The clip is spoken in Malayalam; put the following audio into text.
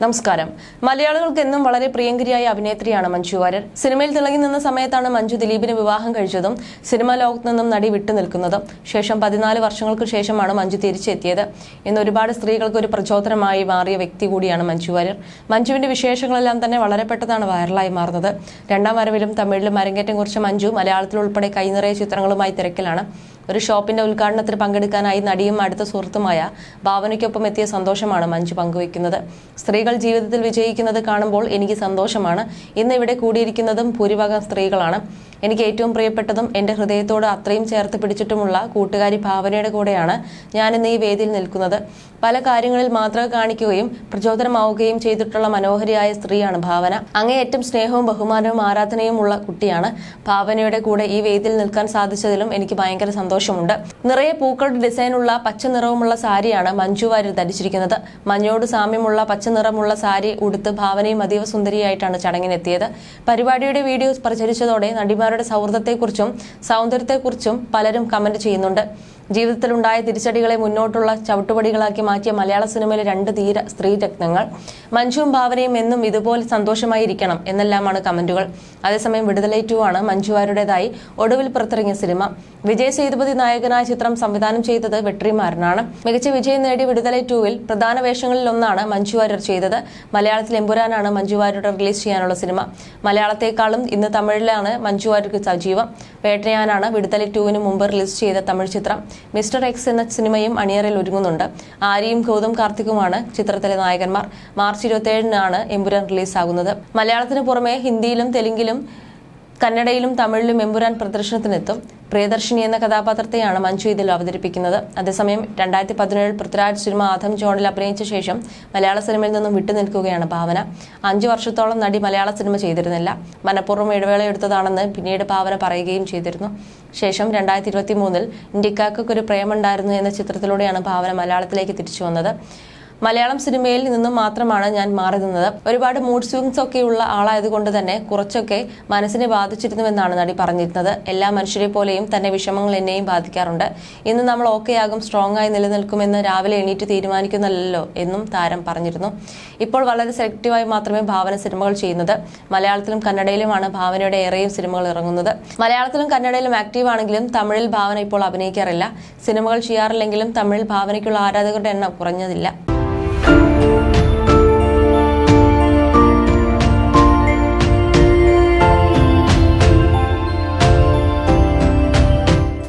നമസ്കാരം. മലയാളികൾക്ക് എന്നും വളരെ പ്രിയങ്കരിയായ അഭിനേത്രിയാണ് മഞ്ജു വാര്യർ. സിനിമയിൽ തിളങ്ങി നിന്ന സമയത്താണ് മഞ്ജു ദിലീപിന് വിവാഹം കഴിച്ചതും സിനിമാ ലോകത്ത് നിന്നും നടി വിട്ടു നിൽക്കുന്നതും. ശേഷം പതിനാല് വർഷങ്ങൾക്ക് ശേഷമാണ് മഞ്ജു തിരിച്ചെത്തിയത്. ഇന്ന് ഒരുപാട് സ്ത്രീകൾക്ക് ഒരു പ്രചോദനമായി മാറിയ വ്യക്തി കൂടിയാണ് മഞ്ജു വാര്യർ. മഞ്ജുവിന്റെ വിശേഷങ്ങളെല്ലാം തന്നെ വളരെ പെട്ടെന്നാണ് വൈറലായി മാറുന്നത്. രണ്ടാം വരവിലും തമിഴിലും അരങ്ങേറ്റം കുറിച്ച മഞ്ജു മലയാളത്തിൽ ഉൾപ്പെടെ കൈനിറയ ചിത്രങ്ങളുമായി തിരക്കിലാണ്. ഒരു ഷോപ്പിന്റെ ഉദ്ഘാടനത്തിൽ പങ്കെടുക്കാനായി നടിയും അടുത്ത സുഹൃത്തുമായ ഭാവനയ്ക്കൊപ്പം എത്തിയ സന്തോഷമാണ് മഞ്ജു പങ്കുവയ്ക്കുന്നത്. സ്ത്രീകൾ ജീവിതത്തിൽ വിജയിക്കുന്നത് കാണുമ്പോൾ എനിക്ക് സന്തോഷമാണ്. ഇന്ന് ഇവിടെ കൂടിയിരിക്കുന്നതും ഭൂരിഭാഗം സ്ത്രീകളാണ്. എനിക്ക് ഏറ്റവും പ്രിയപ്പെട്ടതും എന്റെ ഹൃദയത്തോട് അത്രയും ചേർത്ത് പിടിച്ചിട്ടുമുള്ള കൂട്ടുകാരി ഭാവനയുടെ കൂടെയാണ് ഞാൻ ഇന്ന് ഈ വേദിയിൽ നിൽക്കുന്നത്. പല കാര്യങ്ങളിൽ മാതൃക കാണിക്കുകയും പ്രചോദനമാവുകയും ചെയ്തിട്ടുള്ള മനോഹരിയായ സ്ത്രീയാണ് ഭാവന. അങ്ങേയറ്റം സ്നേഹവും ബഹുമാനവും ആരാധനയും ഉള്ള കുട്ടിയാണ് ഭാവനയുടെ കൂടെ ഈ വേദിയിൽ നിൽക്കാൻ സാധിച്ചതിലും എനിക്ക് ഭയങ്കര സന്തോഷമുണ്ട്. നിറയെ പൂക്കളുടെ ഡിസൈനുള്ള പച്ച നിറവുമുള്ള സാരിയാണ് മഞ്ജു വാര്യർ ധരിച്ചിരിക്കുന്നത്. മഞ്ഞോട് സാമ്യമുള്ള പച്ച നിറമുള്ള സാരി ഉടുത്ത് ഭാവനയും അതീവ സുന്ദരിയായിട്ടാണ് ചടങ്ങിനെത്തിയത്. പരിപാടിയുടെ വീഡിയോസ് പ്രചരിച്ചതോടെ നടിമാരുടെ സൗഹൃദത്തെക്കുറിച്ചും സൗന്ദര്യത്തെക്കുറിച്ചും പലരും കമന്റ് ചെയ്യുന്നുണ്ട്. ജീവിതത്തിലുണ്ടായ തിരിച്ചടികളെ മുന്നോട്ടുള്ള ചവിട്ടുപടികളാക്കി മാറ്റിയ മലയാള സിനിമയിലെ രണ്ട് ധീര സ്ത്രീ രത്നങ്ങൾ. മഞ്ജുവും ഭാവനയും എന്നും ഇതുപോലെ സന്തോഷമായിരിക്കണം എന്നെല്ലാമാണ് കമന്റുകൾ. അതേസമയം വിടുതലൈ ടു ആണ് മഞ്ജുവാരുടേതായി ഒടുവിൽ പുറത്തിറങ്ങിയ സിനിമ. വിജയ് സേതുപതി നായകനായ ചിത്രം സംവിധാനം ചെയ്തത് വെട്രിമാരനാണ്. മികച്ച വിജയം നേടി വിടുതലൈ ടുവിൽ പ്രധാന വേഷങ്ങളിൽ ഒന്നാണ് മഞ്ജുവാരർ ചെയ്തത്. മലയാളത്തിൽ എമ്പുരാനാണ് മഞ്ജുവാരുടെ റിലീസ് ചെയ്യാനുള്ള സിനിമ. മലയാളത്തെക്കാളും ഇന്ന് തമിഴിലാണ് മഞ്ജു വാര്യർക്ക് സജീവം. വേട്ടയാനാണ് വിടുതലൈ ടുവിന് മുമ്പ് റിലീസ് ചെയ്ത തമിഴ് ചിത്രം. മിസ്റ്റർ എക്സ് എന്ന സിനിമയും അണിയറയിൽ ഒരുങ്ങുന്നുണ്ട്. ആര്യയും ഗൗതം കാർത്തികുമാണ് ചിത്രത്തിലെ നായകന്മാർ. മാർച്ച് ഇരുപത്തിയേഴിനാണ് എമ്പുരാൻ റിലീസാകുന്നത്. മലയാളത്തിന് പുറമെ ഹിന്ദിയിലും തെലുങ്കിലും കന്നഡയിലും തമിഴിലും എമ്പുരാൻ പ്രദർശനത്തിനെത്തും. പ്രിയദർശിനി എന്ന കഥാപാത്രത്തെയാണ് മഞ്ജു ഇതിൽ അവതരിപ്പിക്കുന്നത്. അതേസമയം രണ്ടായിരത്തി പതിനേഴിൽ പൃഥ്വിരാജ് സിനിമ ആദം ജോണിൽ അഭിനയിച്ച ശേഷം മലയാള സിനിമയിൽ നിന്നും വിട്ടുനിൽക്കുകയാണ് ഭാവന. അഞ്ചു വർഷത്തോളം നടി മലയാള സിനിമ ചെയ്തിരുന്നില്ല. മനഃപൂർവം ഇടവേള എടുത്തതാണെന്ന് പിന്നീട് ഭാവന പറയുകയും ചെയ്തിരുന്നു. ശേഷം രണ്ടായിരത്തി ഇരുപത്തി മൂന്നിൽ ഇന്ത്യക്കാർക്ക് ഒരു പ്രേമുണ്ടായിരുന്നു എന്ന ചിത്രത്തിലൂടെയാണ് ഭാവന മലയാളത്തിലേക്ക് തിരിച്ചു വന്നത്. മലയാളം സിനിമയിൽ നിന്നും മാത്രമാണ് ഞാൻ മാറി നിന്നത് ഒരുപാട് മൂഡ് സ്വിങ്സ് ഒക്കെ ഉള്ള ആളായതുകൊണ്ട് തന്നെ കുറച്ചൊക്കെ മനസ്സിനെ ബാധിച്ചിരുന്നുവെന്നാണ് നടി പറഞ്ഞിരുന്നത്. എല്ലാ മനുഷ്യരെ പോലെയും തന്നെ വിഷമങ്ങൾ എന്നെയും ബാധിക്കാറുണ്ട്. ഇന്ന് നമ്മൾ ഓക്കെ ആകും സ്ട്രോങ് ആയി നിലനിൽക്കുമെന്ന് രാവിലെ എണീറ്റ് തീരുമാനിക്കുന്നല്ലോ എന്നും താരം പറഞ്ഞിരുന്നു. ഇപ്പോൾ വളരെ സെലക്റ്റീവായി മാത്രമേ ഭാവന സിനിമകൾ ചെയ്യുന്നത്. മലയാളത്തിലും കന്നഡയിലുമാണ് ഭാവനയുടെ ഏറെയും സിനിമകൾ ഇറങ്ങുന്നത്. മലയാളത്തിലും കന്നഡയിലും ആക്റ്റീവ് ആണെങ്കിലും തമിഴിൽ ഭാവന ഇപ്പോൾ അഭിനയിക്കാറില്ല. സിനിമകൾ ചെയ്യാറില്ലെങ്കിലും തമിഴിൽ ഭാവനയ്ക്കുള്ള ആരാധകരുടെ എണ്ണം കുറഞ്ഞതില്ല. Thank you.